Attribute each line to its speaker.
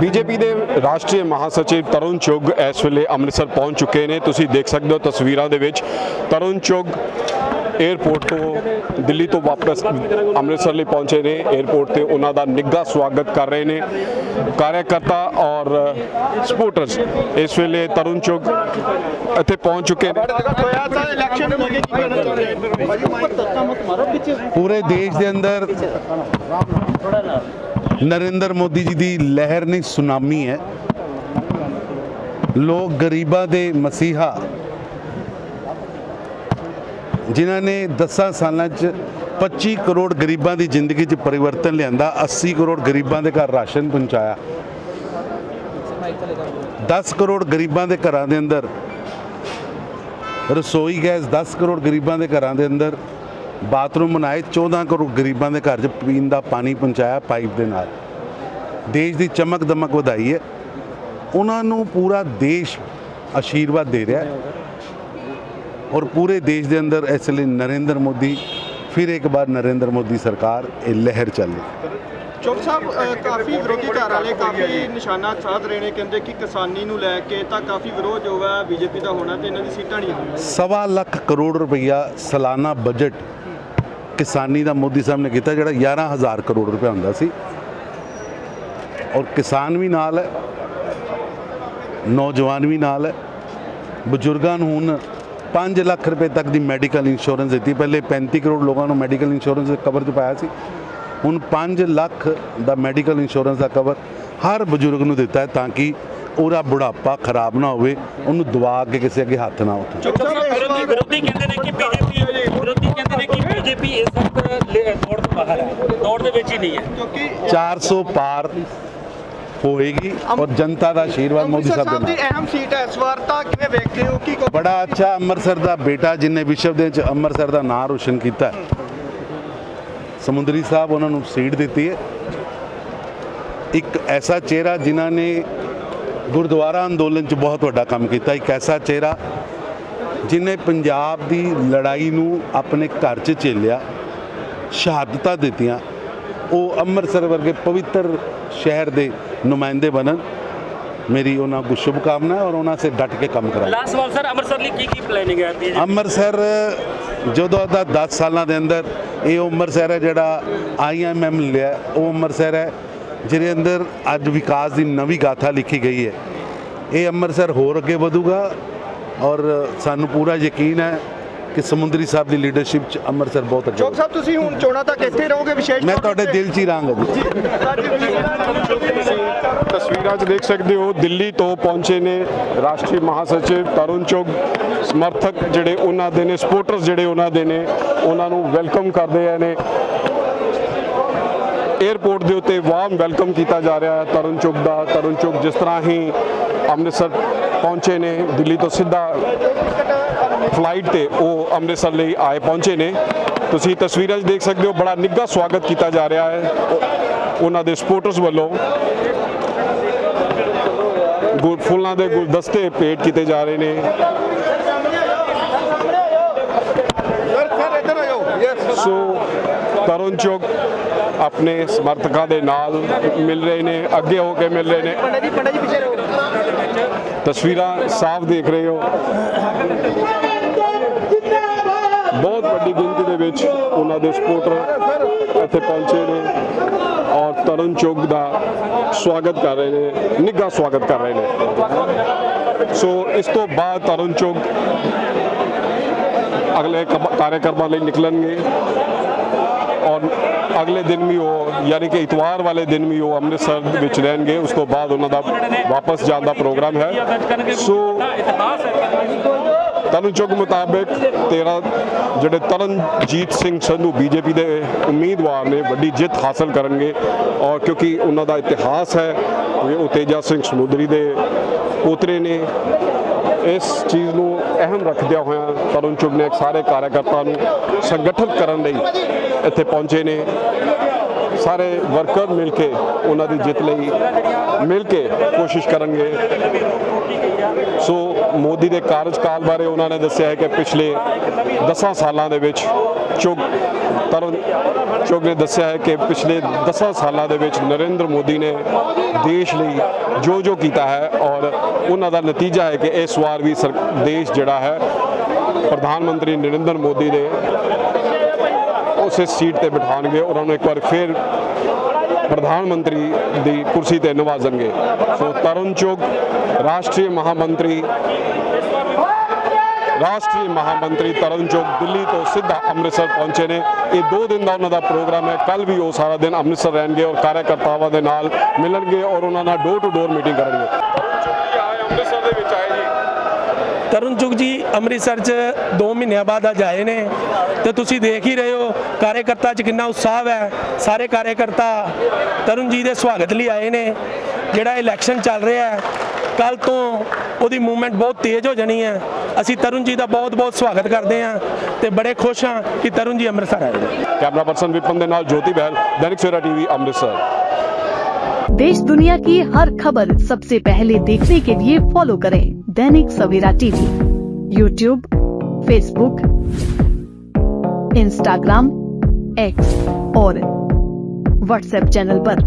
Speaker 1: BJP ਦੇ ਰਾਸ਼ਟਰੀ ਮਹਾਸਚਿਵ ਤਰੁਣ ਚੁੱਗ ਇਸ ਵੇਲੇ ਅੰਮ੍ਰਿਤਸਰ ਪਹੁੰਚ ਚੁੱਕੇ ਨੇ। ਤੁਸੀਂ ਦੇਖ ਸਕਦੇ ਹੋ ਤਸਵੀਰਾਂ ਦੇ ਵਿੱਚ ਤਰੁਣ ਚੁੱਗ 에ਅਰਪੋਰਟ ਤੋਂ ਦਿੱਲੀ ਤੋਂ ਵਾਪਸ ਅੰਮ੍ਰਿਤਸਰ ਲਈ ਪਹੁੰਚੇ ਨੇ। 에ਅਰਪੋਰਟ ਤੇ ਉਹਨਾਂ ਦਾ ਨਿੱਘਾ ਸਵਾਗਤ ਕਰ ਰਹੇ ਨੇ। ਕਾਰਜਕਰਤਾ ਔਰ ਸਪੋਰਟਰਸ ਇਸ ਵੇਲੇ ਤਰੁਣ ਚੁੱਗ ਇੱਥੇ ਪਹੁੰਚ ਚੁੱਕੇ ਨੇ।
Speaker 2: ਪੂਰੇ ਦੇਸ਼ ਦੇ ਅੰਦਰ ਨਰਿੰਦਰ ਮੋਦੀ ਜੀ ਦੀ ਲਹਿਰ ਨਹੀਂ, ਸੁਨਾਮੀ ਹੈ। ਲੋਕ ਗਰੀਬਾਂ ਦੇ ਮਸੀਹਾ ਜਿਨ੍ਹਾਂ ਨੇ 10 ਸਾਲਾਂ 'ਚ 25 ਕਰੋੜ ਗਰੀਬਾਂ ਦੀ ਜ਼ਿੰਦਗੀ 'ਚ ਪਰਿਵਰਤਨ ਲਿਆਂਦਾ 80 ਕਰੋੜ ਗਰੀਬਾਂ ਦੇ ਘਰ ਰਾਸ਼ਨ ਪਹੁੰਚਾਇਆ। 10 ਕਰੋੜ ਗਰੀਬਾਂ ਦੇ ਘਰਾਂ ਦੇ ਅੰਦਰ ਰਸੋਈ ਗੈਸ 10 ਕਰੋੜ ਗਰੀਬਾਂ ਦੇ ਘਰਾਂ ਦੇ ਅੰਦਰ ਬਾਥਰੂਮ ਬਣਾਏ 14 ਕਰੋੜ ਗਰੀਬਾਂ ਦੇ ਘਰ 'ਚ ਪੀਣ ਦਾ ਪਾਣੀ ਪਹੁੰਚਾਇਆ ਪਾਈਪ ਦੇ ਨਾਲ। ਦੇਸ਼ ਦੀ ਚਮਕ ਦਮਕ ਵਧਾਈ ਹੈ। ਉਹਨਾਂ ਨੂੰ ਪੂਰਾ ਦੇਸ਼ ਆਸ਼ੀਰਵਾਦ ਦੇ ਰਿਹਾ ਹੈ। ਔਰ ਪੂਰੇ ਦੇਸ਼ ਦੇ ਅੰਦਰ ਇਸ ਲਈ ਨਰਿੰਦਰ ਮੋਦੀ ਫਿਰ ਇੱਕ ਵਾਰ ਨਰਿੰਦਰ ਮੋਦੀ ਸਰਕਾਰ ਇਹ ਲਹਿਰ ਚੱਲੇ
Speaker 3: ਚੋਪ ਸਾਹਿਬ ਕਾਫੀ ਵਿਰੋਧੀ ਧਿਰ ਵਾਲੇ ਕਾਫੀ ਨਿਸ਼ਾਨਾ ਸਾਧ ਰਹੇ ਨੇ ਕਹਿੰਦੇ ਕਿ ਕਿਸਾਨੀ ਨੂੰ ਲੈ ਕੇ ਤਾਂ ਕਾਫੀ ਵਿਰੋਧ ਜੋ ਹੈ ਬੀਜੇਪੀ ਦਾ ਹੋਣਾ ਤੇ ਇਹਨਾਂ ਦੀ ਸੀਟਾਂ ਨਹੀਂ ਆਉਣੀਆਂ
Speaker 2: ਸਵਾ ਲੱਖ ਕਰੋੜ ਰੁਪਈਆ ਸਾਲਾਨਾ ਬਜਟ ਕਿਸਾਨੀ ਦਾ ਮੋਦੀ ਸਾਹਿਬ ਨੇ ਕੀਤਾ ਜਿਹੜਾ 11000 ਕਰੋੜ ਰੁਪਏ ਹੁੰਦਾ ਸੀ। ਔਰ ਕਿਸਾਨ ਵੀ ਨਾਲ ਹੈ ਨੌਜਵਾਨ ਵੀ ਨਾਲ ਹੈ ਬਜ਼ੁਰਗਾਂ ਨੂੰ ਹੁਣ 5 ਲੱਖ ਰੁਪਏ ਤੱਕ ਦੀ ਮੈਡੀਕਲ ਇੰਸ਼ੋਰੈਂਸ ਦਿੱਤੀ। ਪਹਿਲੇ 35 ਕਰੋੜ ਲੋਕਾਂ ਨੂੰ ਮੈਡੀਕਲ ਇੰਸ਼ੋਰੈਂਸ ਦੇ ਕਵਰ 'ਚ ਪਾਇਆ ਸੀ। ਹੁਣ 5 ਲੱਖ ਦਾ ਮੈਡੀਕਲ ਇੰਸ਼ੋਰੈਂਸ ਦਾ ਕਵਰ ਹਰ ਬਜ਼ੁਰਗ ਨੂੰ ਦਿੱਤਾ ਹੈ ਤਾਂ ਕਿ ਉਹਦਾ ਬੁਢਾਪਾ ਖਰਾਬ ਨਾ ਹੋਵੇ ਉਹਨੂੰ ਦਵਾ ਕੇ ਕਿਸੇ ਅੱਗੇ ਹੱਥ ਨਾ ਉੱਠੇ।
Speaker 4: ਵਿਰੋਧੀ
Speaker 3: ਵਾਰ
Speaker 4: ਵਿਰੋਧੀ ਕਹਿੰਦੇ ਨੇ ਕਿ ਬੀਜੇਪੀ ਵਿਰੋਧੀ ਕਹਿੰਦੇ ਨੇ ਕਿ ਬੀਜੇਪੀ ਇਸ ਵਕਤ ਦੌੜ ਤੋਂ ਬਾਹਰ ਹੈ। ਦੌੜ ਦੇ ਵਿੱਚ ਹੀ ਨਹੀਂ ਹੈ।
Speaker 3: ਕਿਉਂਕਿ
Speaker 2: 400 ਪਾਰ ਹੋਏਗੀ ਔਰ ਜਨਤਾ ਦਾ ਆਸ਼ੀਰਵਾਦ ਮੋਦੀ ਸਾਹਿਬ ਦੇ ਨਾਲ।
Speaker 3: ਅਹਿਮ ਸੀਟ ਹੈ ਇਸ ਵਾਰ ਤਾਂ ਕਿਵੇਂ ਵੇਖਦੇ ਹੋ ਕਿ
Speaker 2: ਬੜਾ ਅੱਛਾ ਅੰਮ੍ਰਿਤਸਰ ਦਾ ਬੇਟਾ ਜਿਨੇ ਵਿਸ਼ਵ ਦੇ ਵਿੱਚ ਅੰਮ੍ਰਿਤਸਰ ਦਾ ਨਾਂ ਰੋਸ਼ਨ ਕੀਤਾ। ਸਮੁੰਦਰੀ ਸਾਹਿਬ ਉਹਨਾਂ ਨੂੰ ਸੀਟ ਦਿੱਤੀ ਹੈ। ਇੱਕ ਐਸਾ ਚਿਹਰਾ ਜਿਨ੍ਹਾਂ ਨੇ ਗੁਰਦੁਆਰਾ ਅੰਦੋਲਨ 'ਚ ਬਹੁਤ ਵੱਡਾ ਕੰਮ ਕੀਤਾ। ਇੱਕ ਐਸਾ ਚਿਹਰਾ ਜਿਨੇ ਪੰਜਾਬ ਦੀ ਲੜਾਈ ਨੂੰ ਆਪਣੇ ਘਰ 'ਚ ਝੇਲਿਆ ਸ਼ਹਾਦਤਾਂ ਦਿੱਤੀਆਂ। ਉਹ ਅੰਮ੍ਰਿਤਸਰ ਵਰਗੇ ਪਵਿੱਤਰ ਸ਼ਹਿਰ ਦੇ ਨੁਮਾਇੰਦੇ ਬਣਨ। ਮੇਰੀ ਉਹਨਾਂ ਨੂੰ ਸ਼ੁਭ ਕਾਮਨਾ ਹੈ ਔਰ ਉਹਨਾਂ ਸੇ ਡਟ ਕੇ ਕੰਮ ਕਰਾਂਗੇ
Speaker 4: ਲਾਸਟ ਸਵਾਲ ਸਰ ਅੰਮ੍ਰਿਤਸਰ ਲਈ ਕੀ ਕੀ ਪਲੈਨਿੰਗ ਹੈ
Speaker 2: ਅੰਮ੍ਰਿਤਸਰ ਜਦੋਂ ਦਾ 10 ਸਾਲਾਂ ਦੇ ਅੰਦਰ ਇਹ ਅੰਮ੍ਰਿਤਸਰ ਹੈ ਜਿਹੜਾ ਆਈਐਮਐਮ ਲਿਆ ਉਹ ਅੰਮ੍ਰਿਤਸਰ ਹੈ ਜਿਹਦੇ ਅੰਦਰ ਅੱਜ ਵਿਕਾਸ ਦੀ ਨਵੀਂ ਗਾਥਾ ਲਿਖੀ ਗਈ ਹੈ। ਇਹ ਅੰਮ੍ਰਿਤਸਰ ਹੋਰ ਅੱਗੇ ਵਧੂਗਾ ਔਰ ਸਾਨੂੰ ਪੂਰਾ ਯਕੀਨ ਹੈ ਕਿ ਸਮੁੰਦਰੀ ਸਾਹਿਬ ਦੀ ਲੀਡਰਸ਼ਿਪ 'ਚ ਅੰਮ੍ਰਿਤਸਰ ਬਹੁਤ ਅੱਗੇ
Speaker 3: ਚੋਪ ਸਾਹਿਬ ਤੁਸੀਂ ਹੁਣ ਚੋਣਾਂ ਤੱਕ ਇੱਥੇ ਰਹੋਗੇ ਵਿਸ਼ੇਸ਼
Speaker 2: ਮੈਂ ਤੁਹਾਡੇ? ਦਿਲ 'ਚ ਹੀ ਰਹਾਂਗਾ ਜੀ।
Speaker 1: ਤਸਵੀਰਾਂ 'ਚ ਦੇਖ ਸਕਦੇ ਹੋ ਦਿੱਲੀ ਤੋਂ ਪਹੁੰਚੇ ਨੇ ਰਾਸ਼ਟਰੀ ਮਹਾਸਚਿਵ ਤਰੁਣ ਚੁੱਗ। ਸਮਰਥਕ ਜਿਹੜੇ ਉਹਨਾਂ ਦੇ ਨੇ ਸਪੋਰਟਰਸ ਜਿਹੜੇ ਉਹਨਾਂ ਦੇ ਨੇ ਉਹਨਾਂ ਨੂੰ ਵੈਲਕਮ ਕਰਦੇ ਆ ਨੇ। 에ਅਰਪੋਰਟ ਦੇ ਉੱਤੇ ਵਾਰਮ ਵੈਲਕਮ ਕੀਤਾ ਜਾ ਰਿਹਾ ਹੈ ਤਰੁਣ ਚੁੱਗ ਦਾ। ਤਰੁਣ ਚੁੱਗ ਜਿਸ ਤਰ੍ਹਾਂ ਹੀ ਅੰਮ੍ਰਿਤਸਰ ਪਹੁੰਚੇ ਨੇ, ਦਿੱਲੀ ਤੋਂ ਸਿੱਧਾ ਫਲਾਈਟ ਤੇ ਉਹ ਅੰਮ੍ਰਿਤਸਰ ਲਈ ਆਏ ਪਹੁੰਚੇ ਨੇ। ਤੁਸੀਂ ਤਸਵੀਰਾਂ 'ਚ ਦੇਖ ਸਕਦੇ ਹੋ, ਬੜਾ ਨਿੱਘਾ ਸਵਾਗਤ ਕੀਤਾ ਜਾ ਰਿਹਾ ਹੈ। ਉਹਨਾਂ ਦੇ ਸਪੋਰਟਰਸ ਵੱਲੋਂ ਗੁਰ ਫੁੱਲਾਂ ਦੇ ਗੁਲਦਸਤੇ ਭੇਟ ਕੀਤੇ ਜਾ ਰਹੇ ਨੇ। ਸੋ ਤਰੁਣ ਚੁੱਗ ਆਪਣੇ ਸਮਰਥਕਾਂ ਦੇ ਨਾਲ ਮਿਲ ਰਹੇ ਨੇ, ਅੱਗੇ ਹੋ ਕੇ ਮਿਲ ਰਹੇ ਨੇ।
Speaker 3: ਪੰਡਾ ਜੀ ਪੰਡਾ ਜੀ ਪਿੱਛੇ ਰਹੋ
Speaker 1: ਤਸਵੀਰਾਂ ਸਾਫ਼ ਦੇਖ ਰਹੇ ਹੋ। ਬਹੁਤ ਵੱਡੀ ਗਿਣਤੀ ਦੇ ਵਿੱਚ ਉਹਨਾਂ ਦੇ ਸਪੋਰਟਰ ਇੱਥੇ ਪਹੁੰਚੇ ਨੇ ਔਰ ਤਰੁਣ ਚੁੱਗ ਦਾ ਸਵਾਗਤ ਕਰ ਰਹੇ ਨੇ, ਨਿੱਘਾ ਸਵਾਗਤ ਕਰ ਰਹੇ ਨੇ। ਸੋ ਇਸ ਤੋਂ ਬਾਅਦ ਤਰੁਣ ਚੁੱਗ ਅਗਲੇ ਕਮ- ਕਾਰਜਕਰਮਾਂ ਲਈ ਨਿਕਲਣਗੇ। ਔਰ ਅਗਲੇ ਦਿਨ ਵੀ ਉਹ, ਯਾਨੀ ਕਿ ਇਤਵਾਰ ਵਾਲੇ ਦਿਨ ਵੀ ਉਹ ਅੰਮ੍ਰਿਤਸਰ ਵਿੱਚ ਰਹਿਣਗੇ। ਉਸ ਤੋਂ ਬਾਅਦ ਉਹਨਾਂ ਦਾ ਵਾਪਸ ਜਾਣ ਦਾ ਪ੍ਰੋਗਰਾਮ ਹੈ। ਸੋ
Speaker 4: ਤਰਨ ਹੈ
Speaker 1: ਚੁੱਗ ਮੁਤਾਬਕ 13 ਜਿਹੜੇ ਤਰਨਜੀਤ ਸਿੰਘ ਸੰਧੂ ਬੀਜੇਪੀ ਦੇ ਉਮੀਦਵਾਰ ਨੇ ਵੱਡੀ ਜਿੱਤ ਹਾਸਲ ਕਰਨਗੇ। ਔਰ ਕਿਉਂਕਿ ਉਹਨਾਂ ਦਾ ਇਤਿਹਾਸ ਹੈ, ਉਹ ਤੇਜਾ ਸਿੰਘ ਸਮੁੰਦਰੀ ਦੇ ਪੋਤਰੇ ਨੇ। ਇਸ ਚੀਜ਼ ਨੂੰ ਅਹਿਮ ਰੱਖਦਿਆਂ ਹੋਇਆਂ ਤਰੁਣ ਚੁੱਗ ਨੇ ਸਾਰੇ ਕਾਰਜਕਰਤਾ ਨੂੰ ਸੰਗਠਿਤ ਕਰਨ ਲਈ ਇੱਥੇ ਪਹੁੰਚੇ ਨੇ। ਸਾਰੇ ਵਰਕਰ ਮਿਲ ਕੇ ਉਹਨਾਂ ਦੀ ਜਿੱਤ ਲਈ ਮਿਲ ਕੇ ਕੋਸ਼ਿਸ਼ ਕਰਨਗੇ। ਸੋ ਮੋਦੀ ਦੇ ਕਾਰਜਕਾਲ ਬਾਰੇ ਉਹਨਾਂ ਨੇ ਦੱਸਿਆ ਹੈ ਕਿ ਪਿਛਲੇ 10 ਸਾਲਾਂ ਦੇ ਵਿੱਚ ਚੁਗ ਤਰਨ ਚੁਗ ਨੇ ਦੱਸਿਆ ਹੈ ਕਿ ਪਿਛਲੇ 10 ਸਾਲਾਂ ਦੇ ਵਿੱਚ ਨਰਿੰਦਰ ਮੋਦੀ ਨੇ ਦੇਸ਼ ਲਈ ਜੋ ਜੋ ਕੀਤਾ ਹੈ ਔਰ ਉਹਨਾਂ ਦਾ ਨਤੀਜਾ ਹੈ ਕਿ ਇਸ ਵਾਰ ਵੀ ਸਰ- ਦੇਸ਼ ਜਿਹੜਾ ਹੈ ਪ੍ਰਧਾਨ ਮੰਤਰੀ ਨਰਿੰਦਰ ਮੋਦੀ ਦੇ ਉਸੇ ਸੀਟ ਤੇ ਬਿਠਾਉਣਗੇ ਉਹਨਾਂ ਨੂੰ ਇੱਕ ਵਾਰ ਫਿਰ ਪ੍ਰਧਾਨ ਮੰਤਰੀ ਦੀ ਕੁਰਸੀ ਤੇ ਨਿਵਾਜਣਗੇ। ਸੋ ਤਰੁਣ ਚੁਗ ਰਾਸ਼ਟਰੀ ਮਹਾਮੰਤਰੀ ਰਾਸ਼ਟਰੀ ਮਹਾਮੰਤਰੀ ਤਰੁਣ ਚੁਗ ਦਿੱਲੀ ਤੋਂ ਸਿੱਧਾ ਅੰਮ੍ਰਿਤਸਰ ਪਹੁੰਚੇ ਨੇ ਇਹ ਦੋ ਦਿਨ ਦਾ ਉਹਨਾਂ ਦਾ ਪ੍ਰੋਗਰਾਮ ਹੈ ਕੱਲ ਵੀ ਉਹ ਸਾਰਾ ਦਿਨ ਅੰਮ੍ਰਿਤਸਰ ਰਹਿਣਗੇ ਔਰ ਕਾਰਜਕਰਤਾਵਾਂ ਦੇ ਨਾਲ ਮਿਲਣਗੇ ਔਰ ਉਹਨਾਂ ਨਾਲ ਡੋਰ ਟੂ ਡੋਰ ਮੀਟਿੰਗ ਕਰਨਗੇ ਅੰਮ੍ਰਿਤਸਰ ਦੇ ਵਿੱਚ ਆਏ ਜੀ
Speaker 5: ਤਰੁਣ ਚੁਗ ਜੀ ਅੰਮ੍ਰਿਤਸਰ 'ਚ 2 ਮਹੀਨਿਆਂ ਬਾਅਦ ਅੱਜ ਆਏ ਨੇ। ਤੇ ਤੁਸੀਂ ਦੇਖ ਹੀ ਰਹੇ ਹੋ, ਕਾਰਜਕਰਤਾ 'ਚ ਕਿੰਨਾ ਉਤਸ਼ਾਹ ਹੈ। ਸਾਰੇ ਕਾਰਜਕਰਤਾ ਤਰੁਣ ਜੀ ਦੇ ਸਵਾਗਤ ਲਈ ਆਏ ਨੇ। ਜਿਹੜਾ ਇਲੈਕਸ਼ਨ ਚੱਲ ਰਿਹਾ ਹੈ ਕੱਲ ਤੋਂ ਉਹਦੀ ਮੂਵਮੈਂਟ ਬਹੁਤ ਤੇਜ਼ ਹੋ ਜਾਣੀ ਹੈ। ਅਸੀਂ ਤਰੁਣ ਜੀ ਦਾ ਬਹੁਤ ਬਹੁਤ ਸਵਾਗਤ ਕਰਦੇ ਹਾਂ ਤੇ ਬੜੇ ਖੁਸ਼ ਹਾਂ ਕਿ ਤਰੁਣ ਜੀ ਅੰਮ੍ਰਿਤਸਰ ਆਏ ਨੇ
Speaker 1: ਕੈਮਰਾ ਪਰਸਨ ਵਿਪਨ ਦੇ ਨਾਲ ਜੋਤੀ ਬਹਿਲ ਦੈਨਿਕ ਸਵੇਰਾ ਟੀਵੀ ਅੰਮ੍ਰਿਤਸਰ
Speaker 6: देश दुनिया की हर खबर सबसे पहले देखने के लिए फॉलो करें Dainik Savera TV YouTube Facebook Instagram X और व्हाट्सएप चैनल पर।